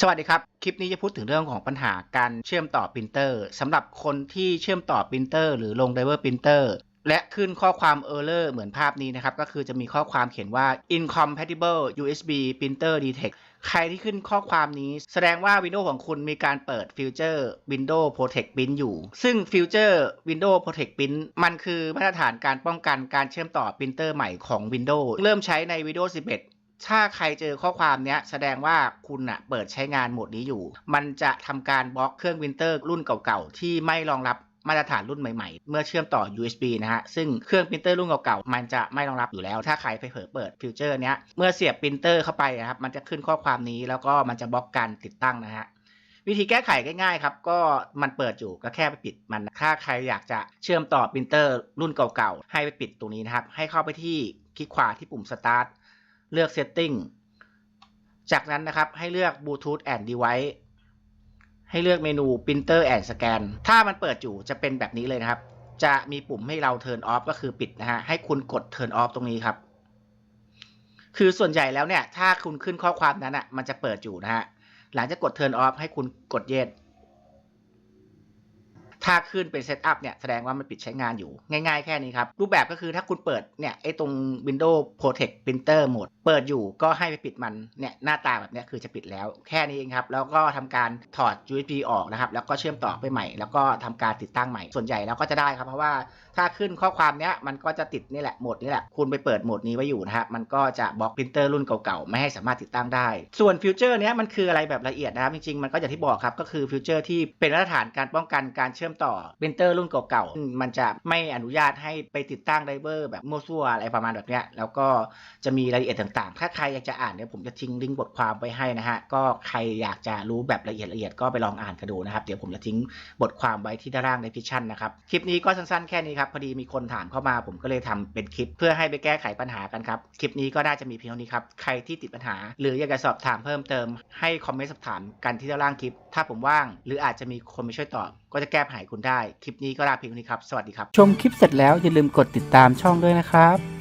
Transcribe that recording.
สวัสดีครับ คลิปนี้จะพูดถึงเรื่องของปัญหาการเชื่อมต่อปรินเตอร์สำหรับคนที่เชื่อมต่อปรินเตอร์หรือลงไดเวอร์ปรินเตอร์และขึ้นข้อความ error เหมือนภาพนี้นะครับ ก็คือจะมีข้อความเขียนว่า incompatible USB printer detect ใครที่ขึ้นข้อความนี้ แสดงว่า Windows ของคุณมีการเปิดฟิวเจอร์ Windows Protect Print อยู่ ซึ่งฟิวเจอร์ Windows Protect Print มันคือมาตรฐานการป้องกันการเชื่อมต่อปรินเตอร์ใหม่ของ Windows เริ่มใช้ใน Windows 11 ถ้าใครเจอข้อความเนี้ยแสดงว่าคุณอะเปิดใช้งานโหมดนี้อยู่ มันจะทำการบล็อกเครื่องวินเตอร์รุ่นเก่าๆ ที่ไม่รองรับมาตรฐานรุ่นใหม่ๆ เมื่อเชื่อมต่อ USB นะฮะ ซึ่งเครื่องปรินเตอร์รุ่นเก่าๆ มันจะไม่รองรับอยู่แล้ว ถ้าใครไปเผลอเปิดฟิวเจอร์เนี้ย เมื่อเสียบปรินเตอร์เข้าไปนะครับ มันจะขึ้นข้อความนี้แล้วก็มันจะบล็อกการติดตั้งนะฮะ วิธีแก้ไขง่ายๆครับ ก็มันเปิดอยู่ก็แค่ไปปิดมัน ถ้าใครอยากจะเชื่อมต่อปรินเตอร์รุ่นเก่าๆ ให้ไปปิดตรงนี้นะครับ ให้เข้าไปที่คลิกขวาที่ปุ่ม start เลือก setting จากนั้นนะครับให้เลือก Bluetooth and Device ให้เลือกเมนู Printer and Scan ถ้ามันเปิดอยู่จะเป็นแบบนี้เลยนะครับ จะมีปุ่มให้เรา turn off ก็คือปิดนะฮะ ให้คุณกด turn off ตรงนี้ครับ คือส่วนใหญ่แล้วเนี่ย ถ้าคุณขึ้นข้อความนั้นอะ มันจะเปิดอยู่นะฮะ หลังจากกด turn off ให้คุณกด yes ถ้าขึ้นเป็น setup เนี่ยแสดงว่ามันปิดใช้งานอยู่ ง่ายๆแค่นี้ครับ รูปแบบก็คือถ้าคุณเปิดเนี่ยไอ้ตรง Windows Protect Printer โหมด เปิดอยู่ก็ให้ไปปิดมันเนี่ยหน้าตาแบบนี้คือจะปิดแล้ว แค่นี้เองครับ แล้วก็ทำการถอด USB ออกนะครับ แล้วก็เชื่อมต่อไปใหม่ แล้วก็ทำการติดตั้งใหม่ส่วนใหญ่แล้วก็จะได้ครับ เพราะว่าถ้าขึ้นข้อความเนี้ยมันก็จะติดนี่แหละโหมดนี้แหละคุณไปเปิดโหมดนี้ไว้อยู่นะฮะมันก็จะบล็อกปรินเตอร์รุ่นเก่าๆไม่ให้สามารถติดตั้งได้ ส่วนฟิวเจอร์เนี้ยมันคืออะไรแบบละเอียดนะครับจริงๆมันก็อย่างที่บอกครับก็คือฟิวเจอร์ที่เป็นมาตรฐานการป้องกันการเชื่อมต่อปรินเตอร์รุ่นเก่าๆซึ่งมันจะไม่อนุญาตให้ไปติดตั้งไดเวอร์แบบมั่วซั่วอะไรประมาณแบบเนี้ย แล้วก็จะมีรายละเอียดต่างๆ ถ้าใครอยากจะอ่านเดี๋ยวผมจะทิ้งลิงก์บทความไว้ให้นะฮะ ก็ใครอยากจะรู้แบบละเอียดละเอียดก็ไปลองอ่านกันดูนะครับ เดี๋ยวผมจะทิ้งบทความไว้ที่ด้านล่างในพิชชั่นนะครับ คลิปนี้ก็สั้นๆแค่นี้ครับ พอดีมีคนถามเข้ามา ผมก็เลยทำเป็นคลิปเพื่อให้ไปแก้ไขปัญหากันครับ คลิปนี้ก็น่าจะมีเพียงเท่านี้ครับ ใครที่ติดปัญหา หรืออยากจะสอบถามเพิ่มเติม ให้คอมเมนต์สอบถามกันที่ด้านล่างคลิป ถ้าผมว่าง หรืออาจจะมีคนมาช่วยตอบ ก็จะแก้ปัญหาให้คุณได้ คลิปนี้ก็ลาเพียงนี้ครับ สวัสดีครับ ชมคลิปเสร็จแล้วอย่าลืมกดติดตามช่องด้วยนะครับ